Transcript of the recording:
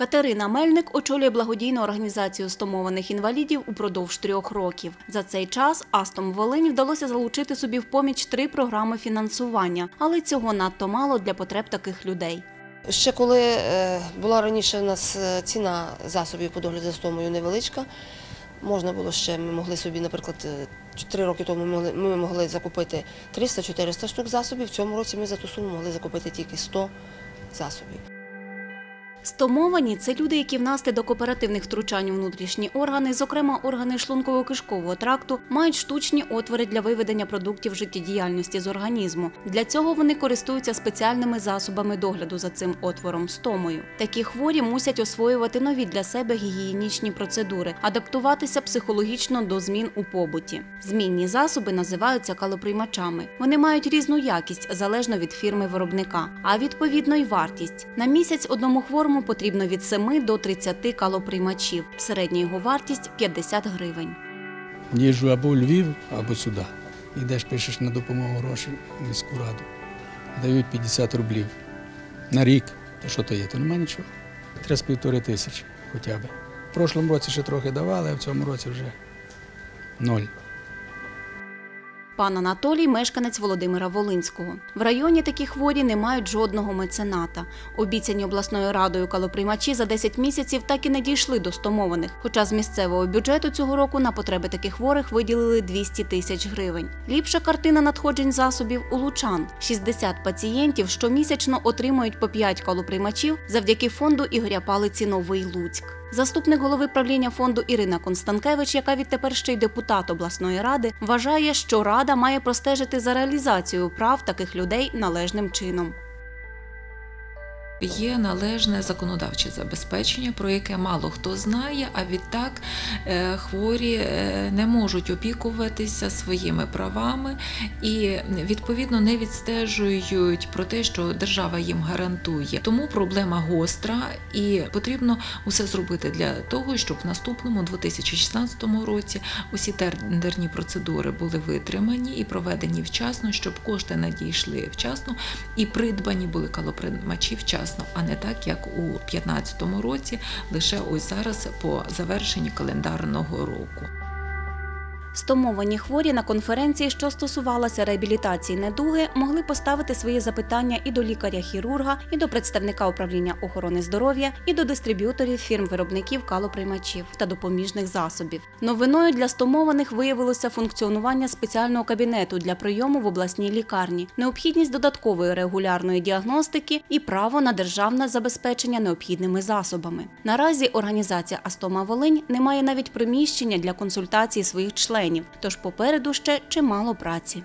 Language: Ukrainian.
Катерина Мельник очолює благодійну організацію стомованих інвалідів упродовж трьох років. За цей час Астом Волинь вдалося залучити собі в поміч три програми фінансування, але цього надто мало для потреб таких людей. Ще коли е, була раніше у нас е, ціна засобів по догляду за стомою невеличка, можна було ще, ми могли собі, наприклад, е, 4 роки тому ми могли, ми могли закупити 300-400 штук засобів, в цьому році ми за ту суму могли закупити тільки 100 засобів. Стомовані це люди, які внаслідок оперативних втручань у внутрішні органи, зокрема органи шлунково-кишкового тракту, мають штучні отвори для виведення продуктів життєдіяльності з організму. Для цього вони користуються спеціальними засобами догляду за цим отвором стомою. Такі хворі мусять освоювати нові для себе гігієнічні процедури, адаптуватися психологічно до змін у побуті. Змінні засоби називаються калоприймачами. Вони мають різну якість залежно від фірми виробника, а відповідно й вартість. На місяць одному хворому потрібно від 7 до 30 калоприймачів. Середня його вартість 50 гривень. Їжджу або у Львів, або сюди. Йдеш, пишеш на допомогу гроші в міську раду. Дають 50 рублів на рік. То що то є? То нема нічого. Треба з півтори тисячі хоча б. В прошлому році ще трохи давали, а в цьому році вже ноль. Пан Анатолій мешканець Володимира Волинського. В районі такі хворі не мають жодного мецената. Обіцяні обласною радою калоприймачі за 10 місяців так і не дійшли до стомованих. Хоча з місцевого бюджету цього року на потреби таких хворих виділили 200 тисяч гривень. Ліпша картина надходжень засобів у Лучан. 60 пацієнтів щомісячно отримують по 5 калоприймачів завдяки фонду Ігоря Палиці Новий Луцьк. Заступник голови правління фонду Ірина Констанкевич, яка відтепер ще й депутат обласної ради, вважає, що рада має простежити за реалізацією прав таких людей належним чином. Є належне законодавче забезпечення, про яке мало хто знає, а відтак е, хворі е, не можуть опікуватися своїми правами і відповідно не відстежують про те, що держава їм гарантує. Тому проблема гостра, і потрібно усе зробити для того, щоб в наступному 2016 році усі тендерні процедури були витримані і проведені вчасно, щоб кошти надійшли вчасно і придбані були калоприймачі вчасно, а не так, як у 2015 році, лише ось зараз по завершенні календарного року. Стомовані хворі на конференції, що стосувалася реабілітації недуги, могли поставити свої запитання і до лікаря-хірурга, і до представника управління охорони здоров'я, і до дистриб'юторів фірм-виробників калоприймачів та допоміжних засобів. Новиною для стомованих виявилося функціонування спеціального кабінету для прийому в обласній лікарні, необхідність додаткової регулярної діагностики і право на державне забезпечення необхідними засобами. Наразі організація Астома Волинь не має навіть приміщення для консультації своїх членів, тож попереду ще чимало праці.